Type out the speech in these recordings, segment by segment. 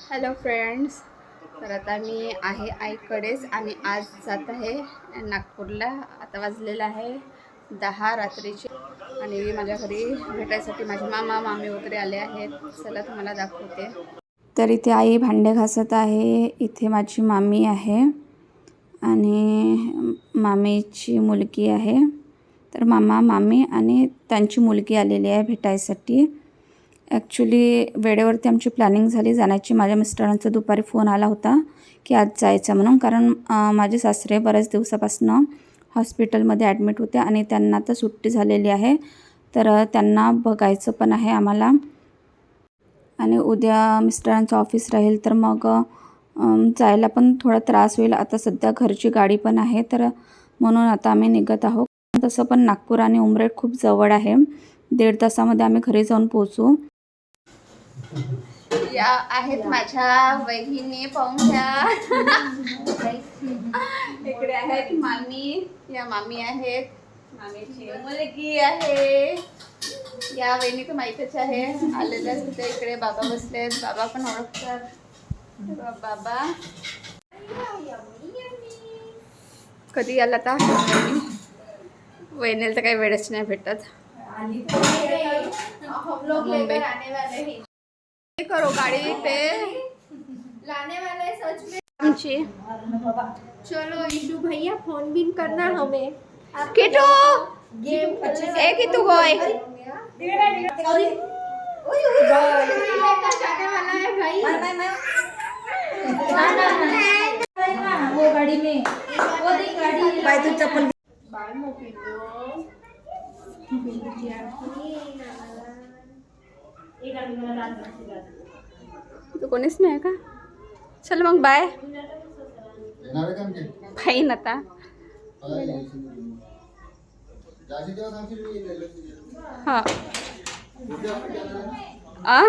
Hello friends तर आता मी आहे आईकडेच आणि आज जात आहे नागपूरला. आता वाजलेलं आहे दहा रात्रीचे आणि माझ्या घरी भेटायसाठी माझे मामा मामी वगैरे आले आहेत. चला तुम्हाला दाखवते. तर इथे आई भांडे घासत आहे इथे माझी मामी आहे आणि मामीची मुलगी आहे. तर मामा मामी आणि त्यांची मुलगी आलेली आहे भेटायसाठी. ॲक्च्युली वेळेवरती आमची प्लॅनिंग झाली. जाण्याची माझ्या मिस्टरांचा दुपारी फोन आला होता की आज जायचं म्हणून. कारण माझे सासरे बऱ्याच दिवसापासून हॉस्पिटलमध्ये ॲडमिट होते आणि त्यांना आता सुट्टी झालेली आहे. तर त्यांना बघायचं पण आहे आम्हाला. आणि उद्या मिस्टरांचं ऑफिस राहील तर मग जायला पण थोडा त्रास होईल. आता सध्या घरची गाडी पण आहे. तर म्हणून आता आम्ही निघत आहोत. तसं पण नागपूर आणि उमरेड खूप जवळ आहे. दीड तासामध्ये आम्ही घरी जाऊन पोहोचू. या आहेत माझ्या वहिनी पाहून घ्या इकडे आहेत मामी. या मामी आहेत. मामीची. मुलगी आहे. या वहिनी तर माहीतच आहे. आलेल्या तिथे इकडे. बाबा बसलेत. बाबा पण ओळखतात. बाबा. कधी आला आता वहिनीला तर काही वेळच नाही भेटत. मुंबई. करो गाडी पे। लाने वाला है सच में। चलो ईशु भैया फ़ोन भी करना हमें। किटू! गेम ए किटू गोय जाने वाला है भाई। वो गाड़ी में। वो देख गाड़ी बाय तू चप्पल तू कोणीच नाही का? चल मग बाय फाईन आता. हा? आ?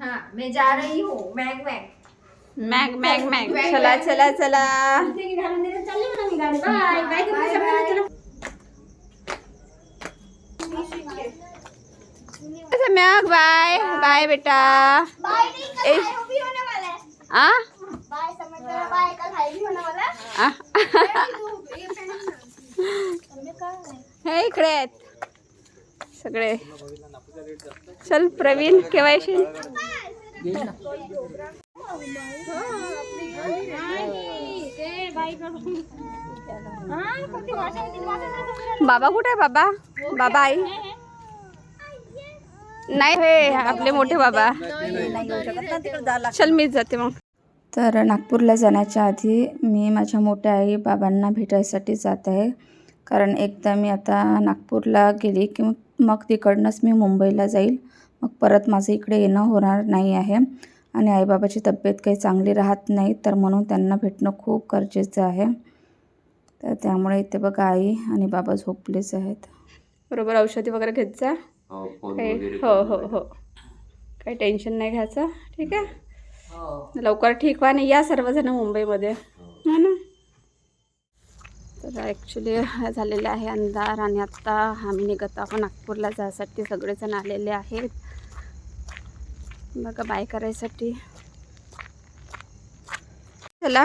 हाँ मैं जा रही हूँ। मैग मैग। मॅग मॅग मॅग। चला चला चला। बाय बाय मॅग बाय बाय बेटा? हे. इकडे आहेत सगळे. चल प्रवीण केवायशी बाबा कुठे आहे बाबा? बाबा आई. नाही हे आपले मोठे बाबा. चल मीच जाते मग. तर नागपूरला जाण्याच्या आधी मी माझ्या मोठ्या आई बाबांना भेटायसाठी जात आहे. कारण एकदा मी आता नागपूरला गेली की मग तिकडनंच मी मुंबईला जाईल. मग परत माझं इकडे येणं होणार नाही आहे. आणि आईबाबाची तब्येत काही चांगली राहत नाही तर म्हणून त्यांना भेटणं खूप गरजेचं आहे. तर त्यामुळे इथे बघा आई आणि बाबा झोपलेच आहेत. बरोबर औषधी वगैरे घेत जा. काही हो हो हो. काही टेन्शन नाही घ्यायचं ठीक आहे? लवकर ठीक व्हा आणि या सर्वजण मुंबईमध्ये. हो. ना? तर ॲक्च्युली झालेलं आहे अंधार आणि आत्ता आम्ही निघत आहोत नागपूरला जायसाठी. सगळेजण आलेले आहेत. बघा बाय करायसाठी. चला.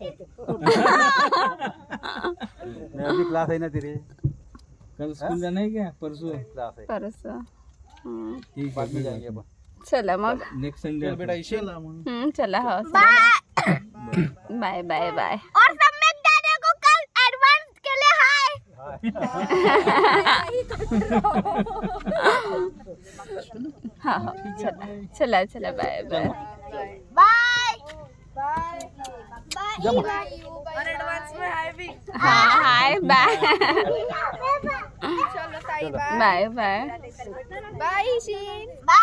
मैं अभी क्लास है ना तेरे। कल स्कूल जाना है क्या? परसों? क्लास है। परस। हं. ठीक बाद में जाएँगे अपन। चला मग नेक्स्ट संडे बेटा इसे हं, चला हो बाय बाय बाय और सम्यक दादा को कल एडवांस के लिए हाय। हा हो चला चला चला bye bye bye bye bye और एडवांस में हाय भी हा हाय बाय चलो बाय बाय बाय बाय शीन बाय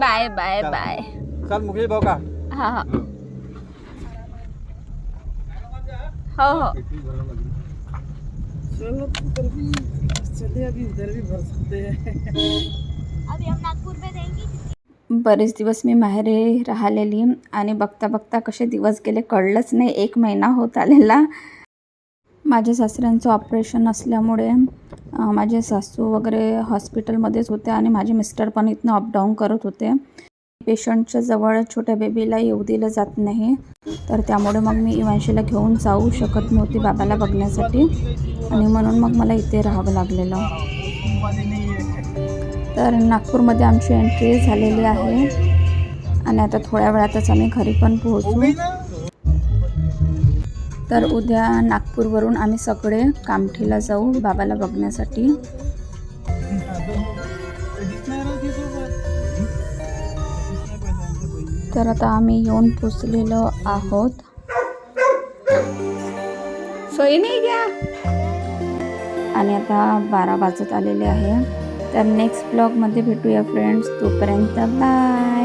बाय बाय बाय चल. मुकेश भाऊ का? हा हा. हो हो। अभी हम नागपुर में रहेंगे। बरेच दिवस मी माहेरी राहिलेली आणि बघता बघता कसे दिवस गेले कळलंच नाही. एक महिना होत आलेला. माझ्या सासऱ्यांचं ऑपरेशन असल्यामुळे माझे सासू वगैरे हॉस्पिटलमध्येच होते आणि माझे मिस्टर पण इथनं अपडाऊन करत होते. पेशंटच्या जवळ छोट्या बेबीला येऊ दिलं जात नाही. तर त्यामुळे मग मी इवांशीला घेऊन जाऊ शकत नव्हती बाबाला बघण्यासाठी आणि म्हणून मग मला इथे राहावं लागलेलं. तर नागपूरमध्ये आमची एंट्री झालेली आहे. आणि आता थोड्या वेळातच आम्ही घरी पण पोहोचू. तर उद्या नागपूरवरून आम्ही सगळे कामठीला जाऊ बाबाला बघण्यासाठी. तर आता आम्ही येऊन पोचलेलो आहोत. सोयी नाही घ्या. आणि आता बारा वाजत आलेले आहे. तर नेक्स्ट ब्लॉगमध्ये भेटूया फ्रेंड्स तोपर्यंत बाय